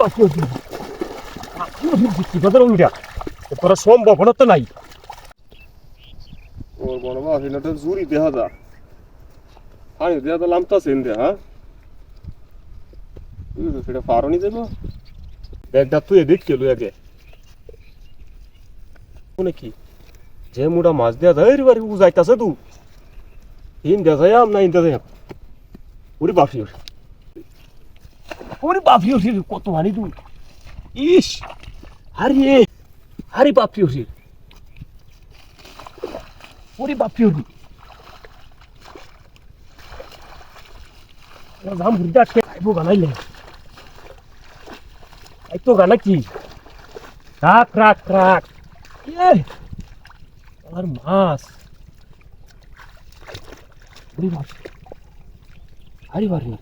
বাকি আছে কি কথা রঙিটা তোরা সম্ভাবনা তো নাই ওর বড় মা হিনাটা জুরি দেখা যা পানি দেয়া তো লামতাছে ইন্দে হ্যাঁ বুঝলি তো, সেটা পারো নি যাব ব্যাগটা তুই এদিক কেলু আগে কোনে কি যে মুটা মাছ দেয়া যায় উজাইতাছে তু হিন দেয়া যায় না হিন দেয়া যায় ওরে বাপি ওরে ওরে বাপি ওরে কত হানি তুই ইস হারিয়ে হারি বাপি ওরে ওরে বাপি ওরে জাম বুড়িটা আটকে আইবো গানাইলে এই তো গানা কি? রাখ রাখ রাখ। এ আর মাছ। ওরে বাপি। হারি বাপি।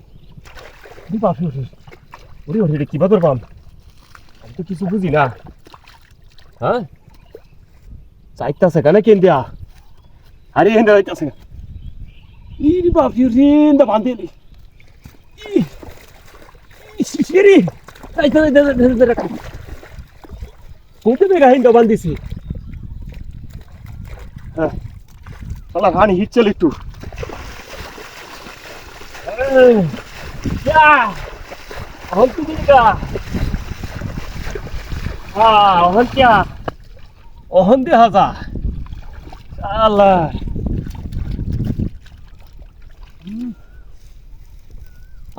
ওরে ওরে কি বাদর পাম আমি তো কিছু বুঝি না। হ্যাঁ? চাইতাছে কেন কেন দেয়া আরে হেন্দা যাইতাছে ইরি বাপি রে হেন্দা বান্ধেলি সিরি যাইতা যাইতা যাইতা যাইতা কোনতে বেগা হেন্দা বান্ধিছি? হ্যাঁ। শালা, হানি একটু যা এখন তুমি গা হ্যাঁ অহন কিয়া অহন দে হাজা। আল্লাহ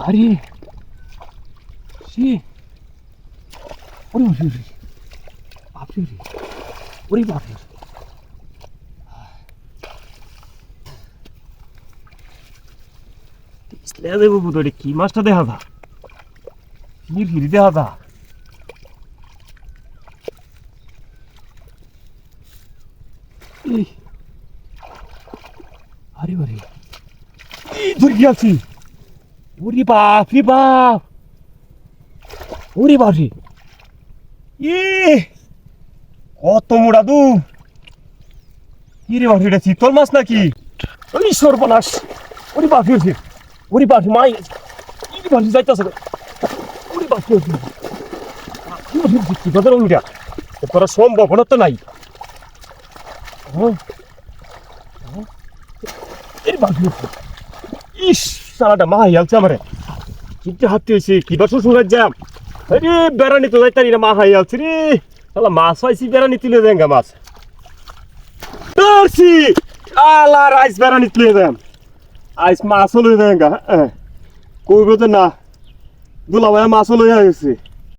আরে সে। ওরে ওরে ওরে। বাপরে ওরে। ওরে বাপরে। ইসলে দেবো বুধরে কি মাছটা দেখা যা কি ফিরি দেখা যা এই। আরে বারে। এই ধরে গিয়েছি ওরে বাপ, রে বাপ। ওরে বাপ রে ই কত মোড়া দু কি রে বাপ এটা চিতল মাছ নাকি? ওই সর্বনাশ। ওরে বাপ ওরে বাপ মাই কি বাপ রে যাইতাছে গো। ওরে বাপ রে কি কথা রঙিটা তোরা সম্ভাবনা তো নাই হ্যাঁ হ্যাঁ। এর বাপ রে। ইস সারাটা মা হাইয়ালছে আমারে কিন্তু হাতে হয়েছে কিবা শ্বশুর যাম আরে বেড়ানি তো যাইতারি না মা হাইয়ালছে রে তাহলে মাছ পাইছি বেড়ানি তুলে দেন গা মাছ আলা রাইস বেড়ানি তুলে দেন। আইস দেন গা হ্যাঁ। কইবে তো না। দুলা ভাই মাছও লইয়া গেছে